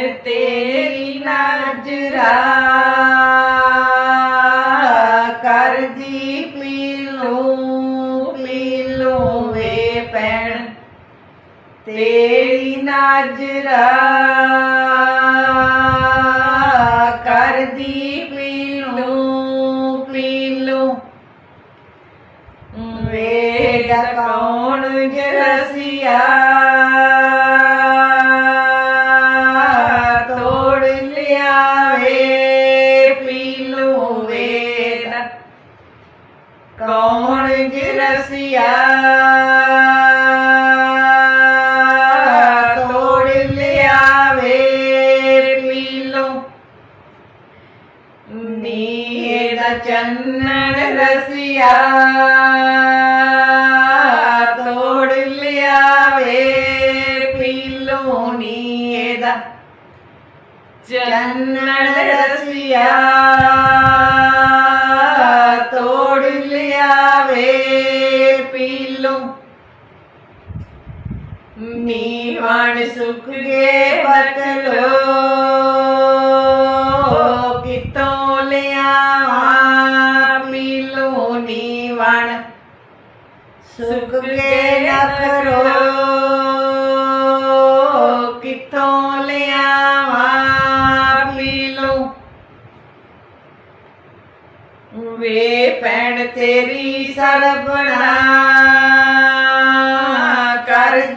ਭੈਣ ਤੇਰੀ ਨਾਜਰਾ ਕਰਦੀ ਪੀਲੂ ਪੀਲੂ ਵੇ ਭੈਣ। ਤੇਰੀ ਨਜ਼ਰਾ ਕਰਦੀ ਪੀਲੂ ਪੀਲੂ ਵੇਦ ਕੌਣ ਜਰਸੀਆ। ਲਿਆ ਤੋੜ ਲਿਆਵੇ ਪੀਲੂ ਨੀਰ ਚੰਨਣ ਰਸਿਆ ਤੋੜ ਲਿਆ ਲਿਆਵੇ ਪੀਲੋ ਨੀਦਾ ਚੰਨਣ ਰਸਿਆ ਤੋੜ ਲਿਆ ਵੇ ਪੀਲੋ ਨੀਵਣ ਸੁਖ ਗੇ ਬਤਲੋ ਕਿਤੋਂ ਲਿਆਵਾਂ ਪੀਲੂ ਨੀਵਣ। ਸੁਖ ਗੇ ਨਖਰੋ ਕਿਤੋਂ ਲਿਆਵਾਂ ਪੀਲੂ ਵੇ ਪੈਣ ਤੇਰੀ ਸਰਬਣਾ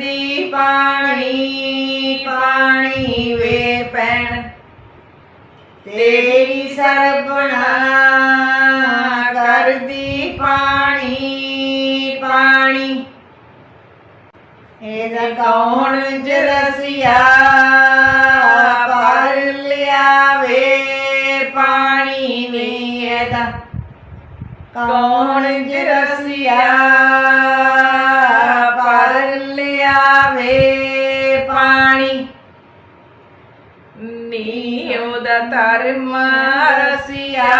ਕਰਦੀ ਪਾਣੀ ਪਾਣੀ ਵੇ ਭੈਣ। ਤੇਰੀ ਸਰਬਣਾ ਕਰਦੀ ਪਾਣੀ ਪਾਣੀ। ਇਹਦਾ ਕੌਣ ਜਰਸਿਆ ਪਰ ਲਿਆਵੇ ਪਾਣੀ ਵੇ ਇਹਦਾ? ਕੌਣ ਜਰਸਿਆ ਲਿਆਵੇ ਪਾਣੀ। ਨੀ ਉਹਦਾ ਧਰਮ ਰਸਿਆ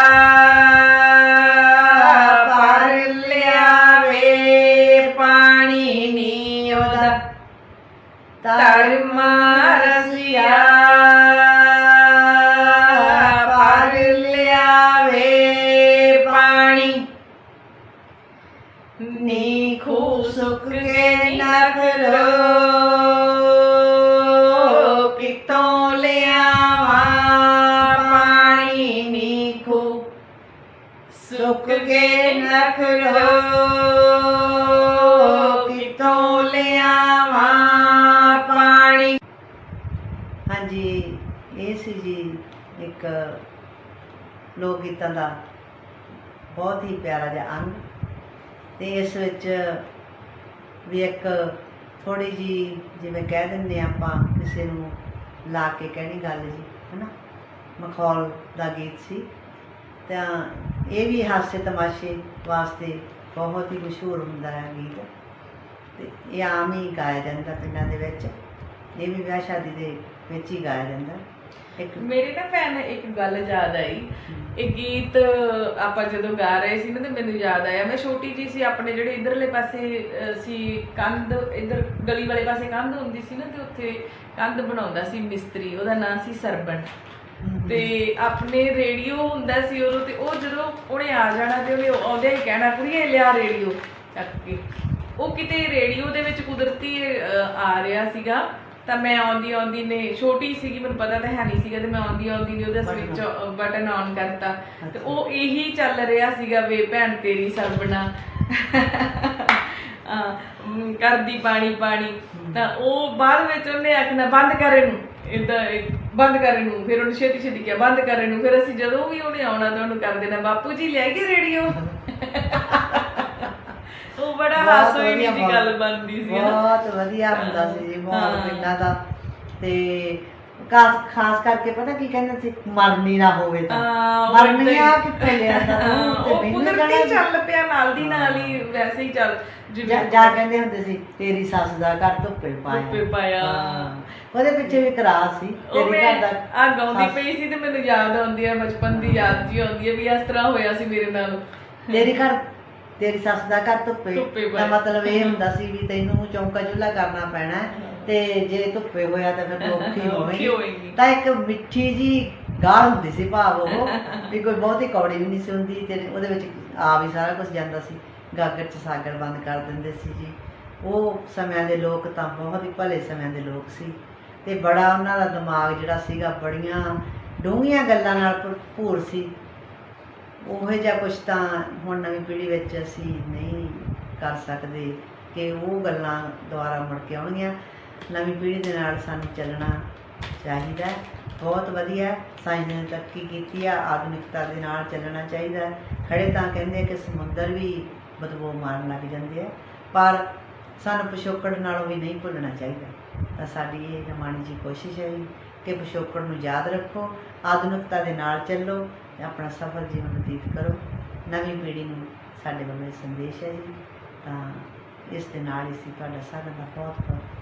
ਪਰ ਲਿਆਵੇ ਪਾਣੀ। ਨੀ ਉਹਦਾ ਧਰਮ ਰਸਿਆ। ਨੀ ਖੂ ਸੁਖ ਕੇ ਨਖਰੋ ਕਿਤੋਂ ਲਿਆਵਾਂ? ਪਾਣੀ ਨੀ ਖੂ ਸੁਖ ਕੇ ਨਖਰੋ ਕਿਤੋਂ ਲਿਆਵਾਂ? ਪਾਣੀ ਹਾਂਜੀ, ਇਹ ਸੀ ਜੀ ਇੱਕ ਲੋਕ ਗੀਤਾਂ ਦਾ ਬਹੁਤ ਹੀ ਪਿਆਰਾ ਜਿਹਾ ਅੰਗ। ਤੇ ਇਸ ਵਿੱਚ ਵੀ ਇੱਕ ਥੋੜੀ ਜੀ ਜਿਵੇਂ ਕਹਿ ਦਿੰਦੇ ਹਾਂ ਆਪਾਂ ਕਿਸੇ ਨੂੰ ਲਾ ਕੇ ਕਹਿਣੀ ਗੱਲ ਜੀ, ਹਨਾ? ਮਖੌਲ ਦਾ ਗੀਤ ਸੀ। ਤਾਂ ਇਹ ਵੀ ਹਾਸੇ ਤਮਾਸ਼ੇ ਵਾਸਤੇ ਬਹੁਤ ਹੀ ਮਸ਼ਹੂਰ ਹੁੰਦਾ ਹੈ ਗੀਤ। ਤੇ ਇਹ ਆਮ ਹੀ ਗਾਇਆ ਜਾਂਦਾ ਪਿੰਡਾਂ ਦੇ ਵਿੱਚ। ਇਹ ਵੀ ਵਿਆਹ ਸ਼ਾਦੀ ਦੇ ਵਿੱਚ ਹੀ ਗਾਇਆ ਜਾਂਦਾ। ਮੇਰੇ ਨਾ ਭੈਣ ਇੱਕ ਗੱਲ ਯਾਦ ਆਈ। ਇਹ ਗੀਤ ਆਪਾਂ ਜਦੋਂ ਗਾ ਰਹੇ ਸੀ ਨਾ ਤੇ ਮੈਨੂੰ ਯਾਦ ਆਇਆ। ਮੈਂ ਛੋਟੀ ਜੀ ਸੀ ਆਪਣੇ ਜਿਹੜੇ ਇਧਰਲੇ ਪਾਸੇ ਸੀ ਕੰਧ ਇਧਰ ਗਲੀ ਵਾਲੇ ਪਾਸੇ ਕੰਧ ਹੁੰਦੀ ਸੀ ਨਾ ਤੇ ਉੱਥੇ ਕੰਧ ਬਣਾਉਂਦਾ ਸੀ ਮਿਸਤਰੀ। ਉਹਦਾ ਨਾਂ ਸੀ ਸਰਬਣ। ਤੇ ਆਪਣੇ ਰੇਡੀਓ ਹੁੰਦਾ ਸੀ ਉਦੋਂ ਤੇ ਉਹ ਜਦੋਂ ਉਹਨੇ ਆ ਜਾਣਾ ਤੇ ਉਹਨੇ ਆਉਂਦਿਆਂ ਹੀ ਕਹਿਣਾ ਕੁੜੀਏ ਲਿਆ ਰੇਡੀਓ ਚੱਕ ਕੇ। ਉਹ ਕਿਤੇ ਰੇਡੀਓ ਦੇ ਵਿੱਚ ਕੁਦਰਤੀ ਆ ਰਿਹਾ ਸੀਗਾ। ਤਾਂ ਮੈਂ ਆਉਂਦੀ ਆਉਂਦੀ ਨੇ ਛੋਟੀ ਸੀਗੀ ਮੈਨੂੰ ਪਤਾ ਤਾਂ ਹੈ ਨਹੀਂ ਸੀਗਾ ਤੇ ਮੈਂ ਆਉਂਦੀ ਆਉਂਦੀ ਨੇ ਉਹਦਾ ਸਵਿਚ ਬਟਨ ਆਨ ਕਰਤਾ। ਤੇ ਉਹ ਇਹੀ ਚੱਲ ਰਿਹਾ ਸੀਗਾ ਵੇ ਭੈਣ ਤੇਰੀ ਸਰਬਣਾ ਕਰਦੀ ਪਾਣੀ ਪਾਣੀ। ਤਾਂ ਉਹ ਬਾਅਦ ਵਿੱਚ ਉਹਨੇ ਆਖਣਾ ਬੰਦ ਕਰ ਇਹਨੂੰ। ਇਦਾਂ ਬੰਦ ਕਰ ਇਹਨੂੰ। ਫਿਰ ਉਹਨੇ ਛੇਤੀ ਛੇਤੀ ਕਿਹਾ ਬੰਦ ਕਰ ਇਹਨੂੰ। ਫਿਰ ਅਸੀਂ ਜਦੋਂ ਵੀ ਉਹਨੇ ਆਉਣਾ ਤਾਂ ਉਹਨੂੰ ਕਰ ਦੇਣਾ। ਬਾਪੂ ਜੀ ਲੈ ਗਏ ਰੇਡੀਓ। ਉਹ ਬੜਾ ਬਹੁਤ ਹਾਸੋਈ ਦੀ ਗੱਲ ਬਣਦੀ ਸੀ ਨਾ। ਬਹੁਤ ਵਧੀਆ ਹੁੰਦਾ ਸੀ ਜੀ ਮਾਹੌਲ ਹਾਂ। ਪਿੰਡਾਂ ਦਾ। ਤੇ ਖਾਸ ਖਾਸ ਕਰਕੇ ਪਤਾ ਕੀ ਕਹਿੰਦੇ ਸੀ ਮਰਨੀ ਨਾ ਹੋਵੇ ਤਾਂ। ਹਾਂ, ਉਹ ਹੀ। ਕਿੱਥੇ ਲਿਆਂਦਾ ਹਾਂ, ਤੂੰ ਤੇ ਉਹ ਕੁਦਰਤੀ ਚੱਲ ਪਿਆ ਨਾਲ ਦੀ ਨਾਲ ਹੀ ਵੈਸੇ ਹੀ ਚੱਲ ਜਿਵੇਂ ਜਾ ਜਾ ਕਹਿੰਦੇ ਹੁੰਦੇ ਸੀ ਤੇਰੀ ਸੱਸ ਦਾ ਘਰ ਧੁੱਪੇ ਪਾਇਆ। ਧੁੱਪੇ ਪਾਇਆ। ਹਾਂ। ਉਹਦੇ ਪਿੱਛੇ ਵੀ ਕਰਾਰ ਸੀ ਉਹ ਤੇਰੇ ਮੈਂ ਘਰ ਦਾ ਆ ਗਾਉਂਦੀ ਸੱਸ- ਪਈ ਸੀ ਤੇ ਮੈਨੂੰ ਯਾਦ ਆਉਂਦੀ ਹੈ ਬਚਪਨ ਦੀ ਯਾਦ ਜੀ ਆਉਂਦੀ ਹੈ ਵੀ ਇਸ ਤਰ੍ਹਾਂ ਹੋਇਆ ਸੀ ਮੇਰੇ ਨਾਲ। ਤੇਰੀ ਘਰ ਤੇਰੀ ਸੱਸ ਦਾ ਘਰ ਧੁੱਪੇ। ਧੁੱਪੇ। ਮਤਲਬ ਇਹ ਹੁੰਦਾ ਸੀ ਵੀ ਤੈਨੂੰ ਚੌਂਕਾ ਚੁੱਲ੍ਹਾ ਕਰਨਾ ਪੈਣਾ ਹੈ ਤੇ ਜੇ ਧੁੱਪੇ ਹੋਇਆ ਤਾਂ ਫਿਰ ਔਖੀ ਔਖੀ ਹੋਵੇਗੀ। ਹੋਏਗੀ। ਤਾਂ ਇੱਕ ਮਿੱਠੀ ਜੀ ਗਾਲ ਹੁੰਦੀ ਸੀ ਭਾਵ ਉਹ ਵੀ ਕੋਈ ਬਹੁਤੀ ਕੌੜੀ ਵੀ ਨਹੀਂ ਸੀ ਹੁੰਦੀ ਤੇ ਉਹਦੇ ਵਿੱਚ ਆ ਵੀ ਸਾਰਾ ਕੁਝ ਜਾਂਦਾ ਸੀ। ਗਾਗਰ ਚ ਸਾਗਰ ਬੰਦ ਕਰ ਦਿੰਦੇ ਸੀ ਜੀ। ਉਹ ਸਮਿਆਂ ਦੇ ਲੋਕ ਤਾਂ ਬਹੁਤ ਹੀ ਭਲੇ ਸਮਿਆਂ ਦੇ ਲੋਕ ਸੀ। ਤੇ ਬੜਾ ਉਹਨਾਂ ਦਾ ਦਿਮਾਗ ਜਿਹੜਾ ਸੀਗਾ ਬੜੀਆਂ ਡੂੰਘੀਆਂ ਗੱਲਾਂ ਨਾਲ ਭਰਪੂਰ ਸੀ। ਉਹ ਜਿਹਾ ਕੁਝ ਤਾਂ ਹੁਣ ਨਵੀਂ ਪੀੜ੍ਹੀ ਵਿੱਚ ਅਸੀਂ ਨਹੀਂ ਕਰ ਸਕਦੇ ਕਿ ਉਹ ਗੱਲਾਂ ਦੁਬਾਰਾ ਮੁੜ ਕੇ ਆਉਣਗੀਆਂ। ਨਵੀਂ ਪੀੜ੍ਹੀ ਦੇ ਨਾਲ ਸਾਨੂੰ ਚੱਲਣਾ ਚਾਹੀਦਾ ਬਹੁਤ ਵਧੀਆ ਸਾਇੰਸ ਨੇ ਤਰੱਕੀ ਕੀਤੀ ਆ। ਆਧੁਨਿਕਤਾ ਦੇ ਨਾਲ ਚੱਲਣਾ ਚਾਹੀਦਾ ਹੈ। ਖੜੇ ਤਾਂ ਕਹਿੰਦੇ ਕਿ ਸਮੁੰਦਰ ਵੀ ਬਦਬੂ ਮਾਰਨ ਲੱਗ ਜਾਂਦੇ ਆ। ਪਰ ਸਾਨੂੰ ਪਿਛੋਕੜ ਨਾਲੋਂ ਵੀ ਨਹੀਂ ਭੁੱਲਣਾ ਚਾਹੀਦਾ। ਤਾਂ ਸਾਡੀ ਇਹ ਨਿਮਾਣੀ ਜੀ ਕੋਸ਼ਿਸ਼ ਹੈ ਜੀ ਕਿ ਪਿਛੋਕੜ ਨੂੰ ਯਾਦ ਰੱਖੋ, ਆਧੁਨਿਕਤਾ ਦੇ ਨਾਲ ਚੱਲੋ। ਤੇ ਆਪਣਾ ਸਫਲ ਜੀਵਨ ਬਤੀਤ ਕਰੋ। ਨਵੀਂ ਪੀੜ੍ਹੀ ਨੂੰ ਸਾਡੇ ਵੱਲੋਂ ਇਹ ਸੰਦੇਸ਼ ਹੈ ਜੀ। ਤਾਂ ਇਸ ਦੇ ਨਾਲ ਹੀ ਅਸੀਂ ਤੁਹਾਡਾ ਸਾਰਿਆਂ ਦਾ ਬਹੁਤ ਬਹੁਤ